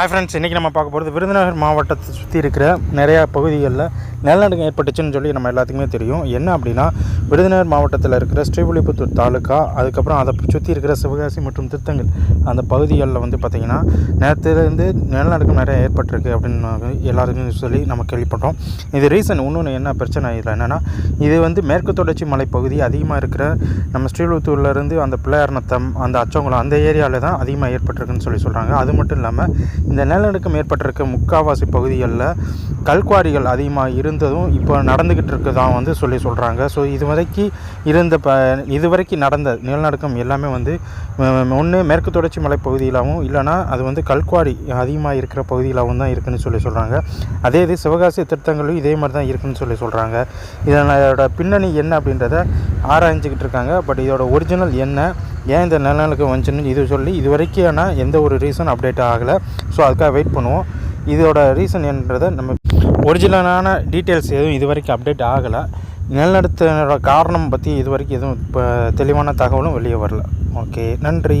Hi friends இன்றைக்கி நம்ம பார்க்க போகிறது விருதுநகர் மாவட்டத்தை சுற்றி இருக்கிற நிறையா பகுதிகளில் நிலநடுக்கம் ஏற்பட்டுச்சுன்னு சொல்லி நம்ம எல்லாத்துக்குமே தெரியும். என்ன அப்படின்னா விருதுநகர் மாவட்டத்தில் இருக்கிற ஸ்ரீவில்லிபுத்தூர் தாலுக்கா அதுக்கப்புறம் அதை சுற்றி இருக்கிற சிவகாசி மற்றும் திருத்தங்கள் அந்த பகுதிகளில் வந்து பார்த்திங்கன்னா நேரத்துலேருந்து நிலநடுக்கம் நிறைய ஏற்பட்டிருக்கு அப்படின்னு எல்லாருக்கும் சொல்லி நம்ம கேள்விப்பட்டோம். இது ரீசன் இன்னொன்று என்ன பிரச்சனை இதில் என்னென்னா இது வந்து மேற்கு தொடர்ச்சி மலைப்பகுதி அதிகமாக இருக்கிற நம்ம ஸ்ரீவில்லிபுத்தூர்லேருந்து அந்த பிள்ளையார் நத்தம் அந்த அச்சங்குளம் அந்த ஏரியாவில் தான் அதிகமாக ஏற்பட்டிருக்குன்னு சொல்லி சொல்கிறாங்க அது மட்டும் இல்லாமல் இந்த நிலநடுக்கம் ஏற்பட்டிருக்க முக்காவாசி பகுதிகளில் கல்குவாரிகள் அதிகமாக இரு இருந்ததும் இப்போ நடந்துக்கிட்டு இருக்கதான் வந்து சொல்லி சொல்கிறாங்க ஸோ இது வரைக்கும் இருந்த ப இது வரைக்கும் நடந்த நிலநடுக்கம் எல்லாமே வந்து ஒன்று மேற்கு தொடர்ச்சி மலை பகுதியிலாகவும் இல்லைனா அது வந்து கல்குவாரி அதிகமாக இருக்கிற பகுதியிலாகவும் தான் இருக்குன்னு சொல்லி சொல்கிறாங்க அதே இது சிவகாசி திருத்தங்களும் இதே மாதிரி தான் இருக்குன்னு சொல்லி சொல்கிறாங்க இதனோட பின்னணி என்ன அப்படின்றத ஆராய்ஞ்சிக்கிட்டு இருக்காங்க. பட் இதோட ஒரிஜினல் என்ன ஏன் இந்த நிலநடுக்கம் வந்துச்சுன்னு இது சொல்லி இது வரைக்கும் ஆனால் எந்த ஒரு ரீசன் அப்டேட் ஆகலை. ஸோ அதுக்காக வெயிட் பண்ணுவோம். இதோட ரீசன் என்றதை நம்ம ஒரிஜினலான டீட்டெயில்ஸ் எதுவும் இது வரைக்கும் அப்டேட் ஆகலை. நிலநடுத்தனோட காரணம் பற்றி இது வரைக்கும் எதுவும் இப்போ தெளிவான தகவலும் வெளியே வரல. ஓகே நன்றி.